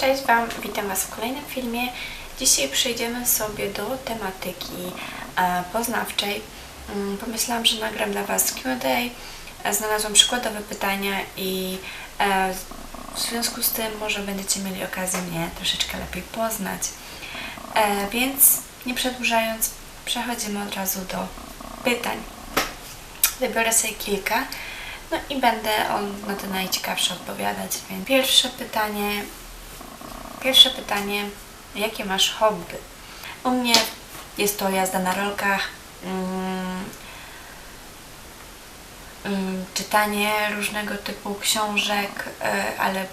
Cześć Wam, witam Was w kolejnym filmie. Dzisiaj przejdziemy sobie do tematyki e, poznawczej. Mm, Pomyślałam, że nagram dla Was Q&A. E, Znalazłam przykładowe pytania i e, w związku z tym może będziecie mieli okazję mnie troszeczkę lepiej poznać. Więc nie przedłużając, przechodzimy od razu do pytań. Wybiorę sobie kilka, no i będę on na te najciekawsze odpowiadać. Więc pierwsze pytanie Pierwsze pytanie, jakie masz hobby? U mnie jest to jazda na rolkach, mm, mm, czytanie różnego typu książek, e, ale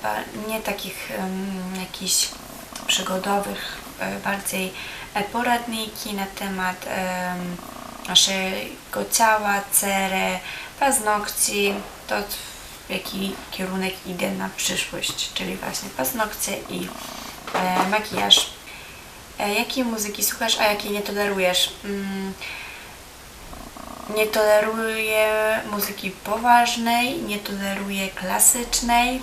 nie takich em, jakichś przygodowych, e, bardziej e, poradniki na temat em, naszego ciała, cery, paznokci, to w jaki kierunek idę na przyszłość, czyli właśnie paznokcie i e, makijaż. E, jakiej muzyki słuchasz, a jakiej nie tolerujesz? Mm, nie toleruję muzyki poważnej, nie toleruję klasycznej,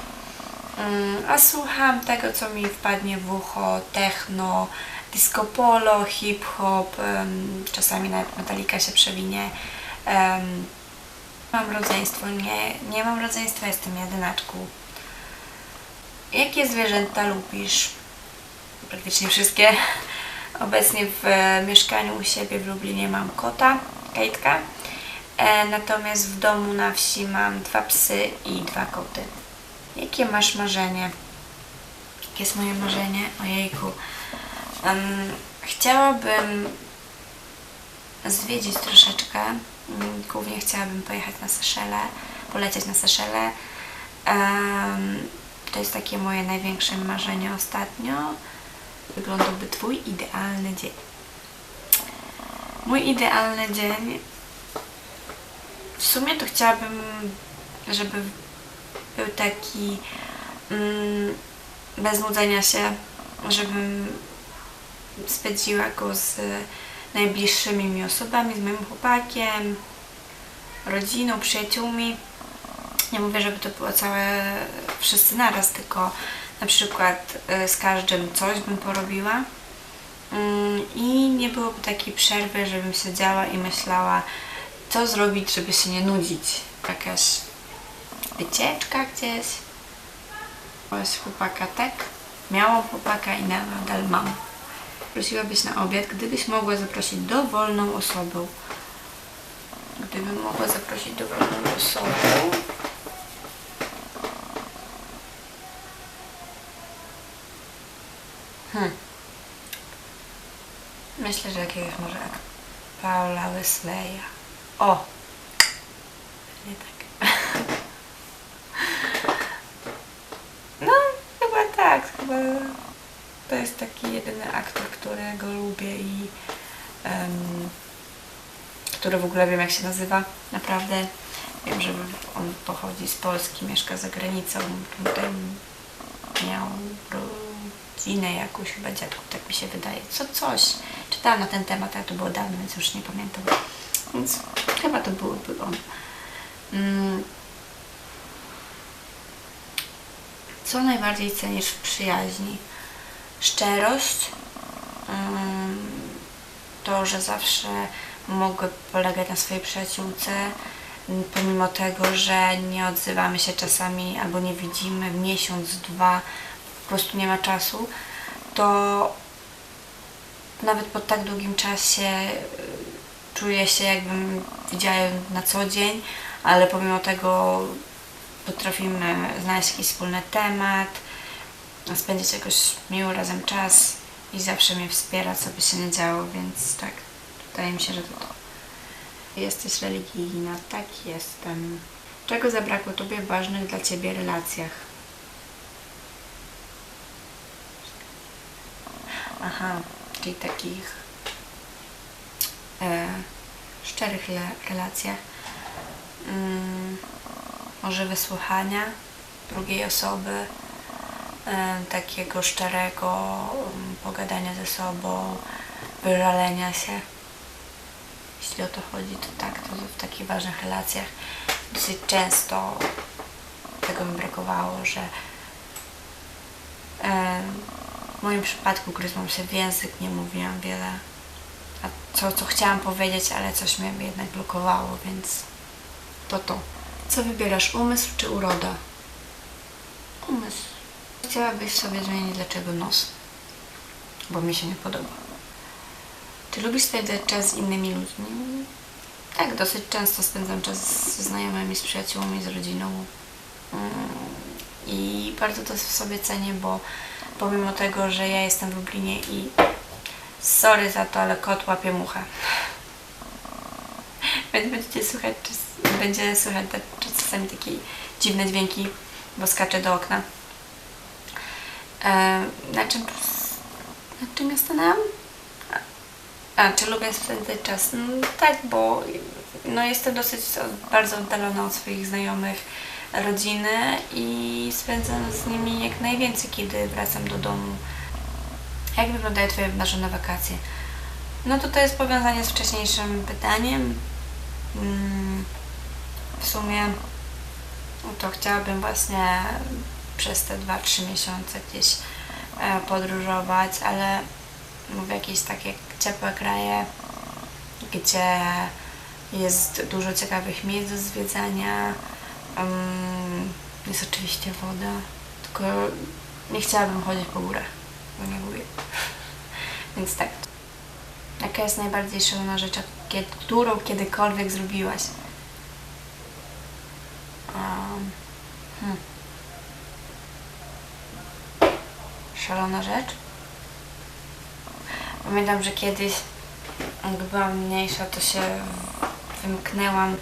mm, a słucham tego, co mi wpadnie w ucho, techno, disco polo, hip-hop, em, czasami nawet metalika się przewinie. Em, Mam rodzeństwo, nie, nie mam rodzeństwa, jestem jedynaczką. Jakie zwierzęta lubisz? Praktycznie wszystkie. Obecnie w e, mieszkaniu u siebie w Lublinie mam kota, Kajtka. E, natomiast w domu na wsi mam dwa psy i dwa koty. Jakie masz marzenie? Jakie jest moje marzenie? Ojejku. Em, chciałabym zwiedzić troszeczkę. Mm, Głównie chciałabym pojechać na Seszele, polecieć na Seszele. To jest takie moje największe marzenie ostatnio. Wyglądałby Twój idealny dzień. Mój idealny dzień. W sumie to chciałabym, żeby był taki mm, bez nudzenia się, żebym spędziła go z najbliższymi mi osobami, z moim chłopakiem, rodziną, przyjaciółmi. Nie mówię, żeby to było całe wszyscy naraz, tylko na przykład y, z każdym coś bym porobiła. Mm, I nie byłoby takiej przerwy, żebym siedziała i myślała, co zrobić, żeby się nie nudzić. Jakaś wycieczka gdzieś. Miałaś chłopaka, tak? Miałam chłopaka i nadal mam prosiłabyś na obiad, gdybyś mogła zaprosić dowolną osobę? Gdybym mogła zaprosić dowolną osobę. Hmm. Myślę, że jakiegoś może Paula Wesleya. O! Nie tak. No, chyba tak. Chyba to jest taki jedyny aktor, którego lubię i em, który w ogóle wiem jak się nazywa. Naprawdę wiem, że on pochodzi z Polski, mieszka za granicą. Tutaj miał rodzinę jakąś, chyba dziadków, tak mi się wydaje. Co coś. Czytałam na ten temat, ale to było dawno, więc już nie pamiętam. Więc chyba to byłby on. Mm. Co najbardziej cenisz w przyjaźni? szczerość, to, że zawsze mogę polegać na swojej przyjaciółce, pomimo tego, że nie odzywamy się czasami albo nie widzimy miesiąc, dwa, po prostu nie ma czasu, to nawet po tak długim czasie y, czuję się jakbym widziała na co dzień, ale pomimo tego potrafimy znaleźć jakiś wspólny temat, spędzić jakoś miło razem czas i zawsze mnie wspiera, co by się nie działo, więc tak, wydaje mi się, że to. Jesteś religijna, tak jestem. Czego zabrakło Tobie w ważnych dla Ciebie relacjach? Aha, czyli takich e, szczerych le, relacjach. Mm, może wysłuchania drugiej osoby, takiego szczerego em, pogadania ze sobą, wyżalenia się. Jeśli o to chodzi, to tak, to w takich ważnych relacjach dosyć często tego mi brakowało, że em, moim przypadku gryzłam się w język, nie mówiłam wiele. Co, co chciałam powiedzieć, ale coś mnie jednak blokowało, więc to to. Co wybierasz, umysł czy uroda? Chciałabyś sobie zmienić dlaczego nos, bo mi się nie podoba. Czy lubisz spędzać czas z innymi ludźmi? Tak, dosyć często spędzam czas ze znajomymi, z przyjaciółmi, z rodziną. Mm, I bardzo to w sobie cenię, bo pomimo tego, że ja jestem w Lublinie i sorry za to, ale kot łapie muchę. Więc będziecie słuchać, czas- będzie słychać czasami takie dziwne dźwięki, bo skaczę do okna. E, na czym, na czym ja stanęłam? A, czy lubię spędzać czas? No, tak, bo no, jestem dosyć bardzo oddalona od swoich znajomych, rodziny i spędzam z nimi jak najwięcej, kiedy wracam do domu. Jak wyglądają Twoje wymarzone wakacje? No to to jest powiązanie z wcześniejszym pytaniem. Mm, W sumie no to chciałabym właśnie przez te 2-3 miesiące gdzieś e, podróżować, ale w jakieś takie ciepłe kraje, gdzie jest dużo ciekawych miejsc do zwiedzania. Jest oczywiście woda, tylko nie chciałabym chodzić po górach, bo nie lubię. Więc tak. Jaka jest najbardziej szalona rzecz, którą kiedykolwiek zrobiłaś? Um, hmm. Szalona rzecz? Pamiętam, że kiedyś, jak byłam mniejsza, to się wymknęłam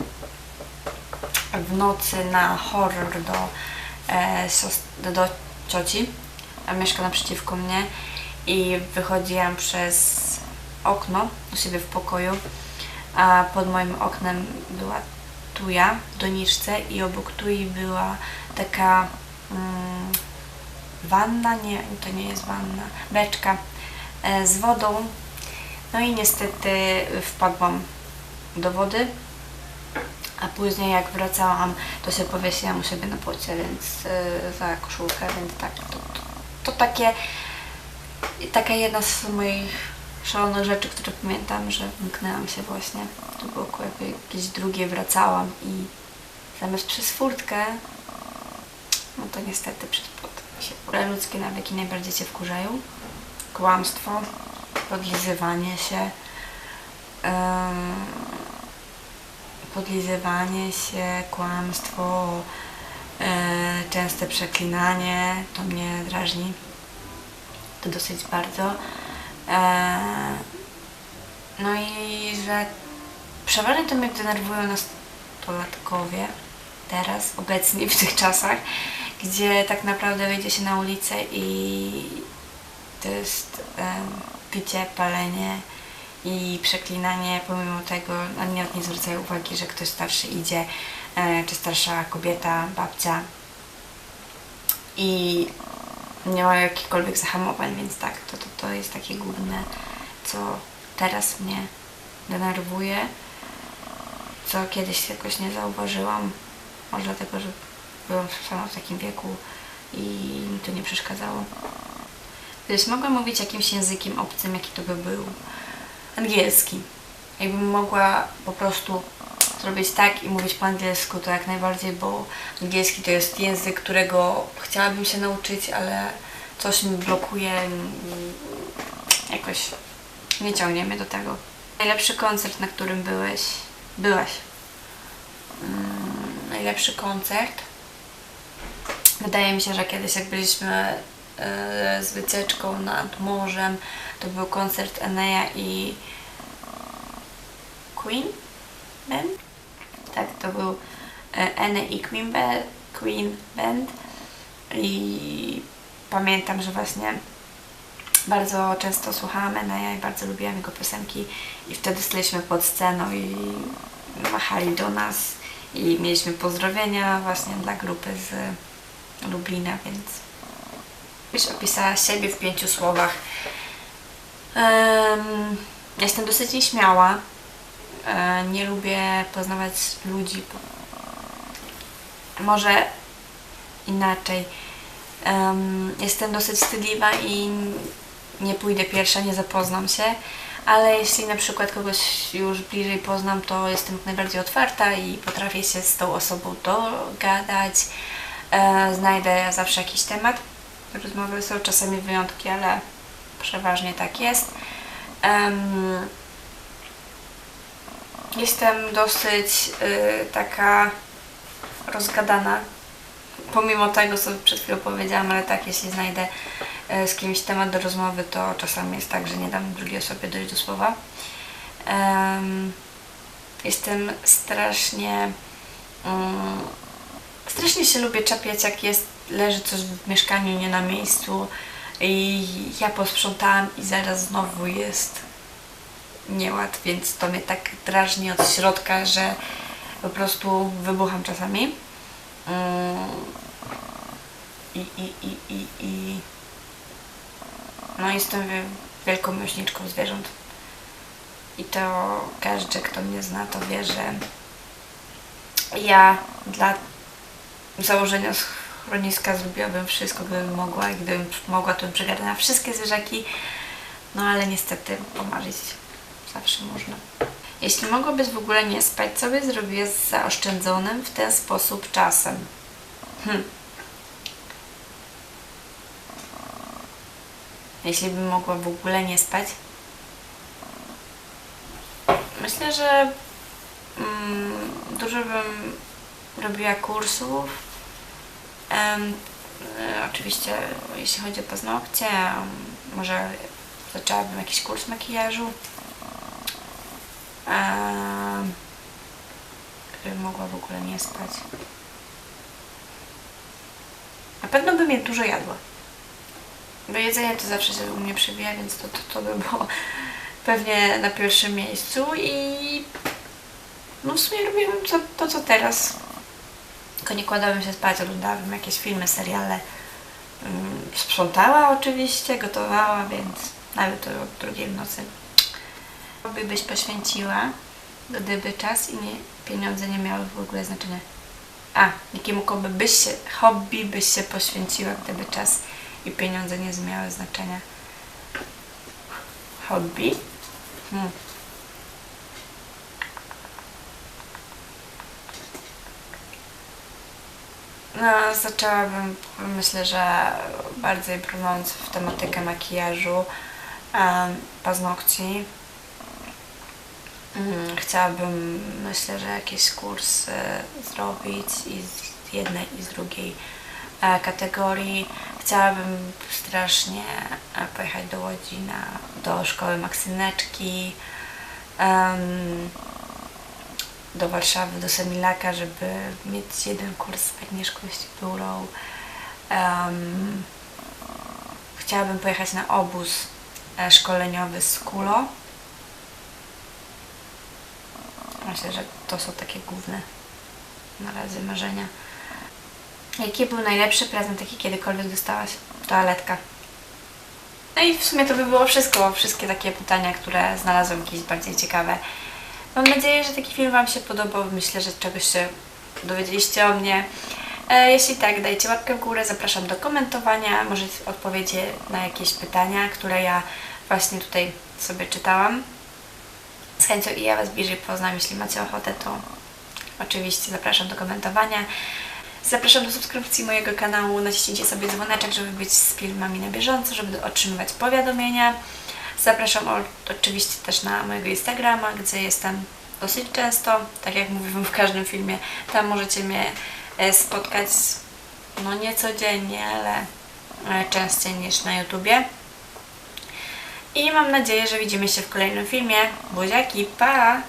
w nocy na horror do, e, do, do cioci, mieszka naprzeciwko mnie i wychodziłam przez okno u siebie w pokoju, a pod moim oknem była tuja w doniczce i obok tui była taka mm, wanna, nie, to nie jest wanna, beczka e, z wodą. No i niestety wpadłam do wody, a później jak wracałam, to się powiesiłam u siebie na płocie, więc e, za koszulkę, więc tak, to, to, to takie, taka jedna z moich szalonych rzeczy, które pamiętam, że wymknęłam się właśnie. To było koło jakieś drugie, wracałam i zamiast przez furtkę, no to niestety przez Które ludzkie nawyki najbardziej Cię wkurzają? Kłamstwo, podlizywanie się, em, podlizywanie się, kłamstwo, e, częste przeklinanie, to mnie drażni. To dosyć bardzo. E, no i że przeważnie to mnie denerwują nastolatkowie teraz, obecnie w tych czasach, gdzie tak naprawdę wyjdzie się na ulicę i to jest e, picie, palenie i przeklinanie, pomimo tego, a nawet nie zwracają uwagi, że ktoś starszy idzie, e, czy starsza kobieta, babcia. I nie ma jakichkolwiek zahamowań, więc tak, to, to, to jest takie główne, co teraz mnie denerwuje, co kiedyś jakoś nie zauważyłam, może dlatego, że byłam sama w takim wieku i mi to nie przeszkadzało. Gdybyś mogła mówić jakimś językiem obcym, jaki to by był? Angielski. Jakbym mogła po prostu zrobić tak i mówić po angielsku, to jak najbardziej, bo angielski to jest język, którego chciałabym się nauczyć, ale coś mi blokuje, mm, jakoś nie ciągnie mnie do tego. Najlepszy koncert, na którym byłeś, byłaś? Mm, najlepszy koncert? Wydaje mi się, że kiedyś jak byliśmy e, z wycieczką nad morzem, to był koncert Enea i Queen Band? Tak, to był e, Ene i Queen, Ba- Queen Band i pamiętam, że właśnie bardzo często słuchałam Eneja i bardzo lubiłam jego piosenki i wtedy staliśmy pod sceną i machali do nas i mieliśmy pozdrowienia właśnie dla grupy z Lublina, więc byś opisała siebie w pięciu słowach. Em, jestem dosyć nieśmiała. E, nie lubię poznawać ludzi. Może inaczej. em, jestem dosyć wstydliwa i nie pójdę pierwsza, nie zapoznam się, ale jeśli na przykład kogoś już bliżej poznam, to jestem jak najbardziej otwarta i potrafię się z tą osobą dogadać. E, znajdę zawsze jakiś temat. Rozmowy są czasami wyjątki, ale przeważnie tak jest. Em, jestem dosyć y, taka rozgadana, pomimo tego, co przed chwilą powiedziałam, ale tak, jeśli znajdę y, z kimś temat do rozmowy, to czasami jest tak, że nie dam drugiej osobie dojść do słowa. Em, jestem strasznie mm, strasznie się lubię czepiać, jak jest, leży coś w mieszkaniu nie na miejscu i ja posprzątałam i zaraz znowu jest nieład, więc to mnie tak drażni od środka, że po prostu wybucham czasami. Mm. I, i, i, i, i no jestem wi- wielką miłośniczką zwierząt. I to każdy, kto mnie zna, to wie, że ja dla założenia schroniska zrobiłabym wszystko, gdybym mogła i gdybym mogła, to bym przegadała wszystkie zwierzaki. No ale niestety pomarzyć zawsze można. Jeśli mogłabyś w ogóle nie spać, co byś zrobiła z zaoszczędzonym w ten sposób czasem? Hm. Jeśli bym mogła w ogóle nie spać? Myślę, że mm, dużo bym robiła kursów. E, oczywiście, jeśli chodzi o paznokcie, może zaczęłabym jakiś kurs makijażu. Em, gdybym mogła w ogóle nie spać. Na pewno bym je dużo jadła. Bo jedzenie to zawsze się u mnie przewija, więc to, to, to by było pewnie na pierwszym miejscu i no w sumie robiłabym to, to co teraz. Tylko nie kładłabym się spać, oglądałabym jakieś filmy, seriale. Mm, Sprzątała oczywiście, gotowała, więc nawet do drugiej w nocy. By byś poświęciła, gdyby czas i nie, pieniądze nie miały w ogóle znaczenia. A, jakiemu hobby byś się, hobby byś się poświęciła, gdyby czas i pieniądze nie miały znaczenia. Hobby? Hmm. No, zaczęłabym, myślę, że bardziej brnąc w tematykę makijażu, paznokci. Mm, Chciałabym, myślę, że jakiś kurs zrobić i z jednej i z drugiej e, kategorii. Chciałabym strasznie e, pojechać do Łodzi na, do szkoły Maksyneczki, do Warszawy, do Semilaka, żeby mieć jeden kurs z Agnieszką Ścipurą. Um, chciałabym pojechać na obóz e, szkoleniowy z Kulo. Myślę, że to są takie główne na razie marzenia. Jaki był najlepszy prezent, jaki kiedykolwiek dostałaś? Toaletka. No i w sumie to by było wszystko. Wszystkie takie pytania, które znalazłam jakieś bardziej ciekawe. Mam nadzieję, że taki film Wam się podobał. Myślę, że czegoś się dowiedzieliście o mnie. E, jeśli tak, dajcie łapkę w górę. Zapraszam do komentowania. Może odpowiedzi na jakieś pytania, które ja właśnie tutaj sobie czytałam. Z chęcią i ja Was bliżej poznam. Jeśli macie ochotę, to oczywiście zapraszam do komentowania. Zapraszam do subskrypcji mojego kanału. Naciśnijcie sobie dzwoneczek, żeby być z filmami na bieżąco, żeby otrzymywać powiadomienia. Zapraszam oczywiście też na mojego Instagrama, gdzie jestem dosyć często, tak jak mówiłam w każdym filmie. Tam możecie mnie e, spotkać, no nie codziennie, ale e, częściej niż na YouTubie. I mam nadzieję, że widzimy się w kolejnym filmie. Buziaki, pa!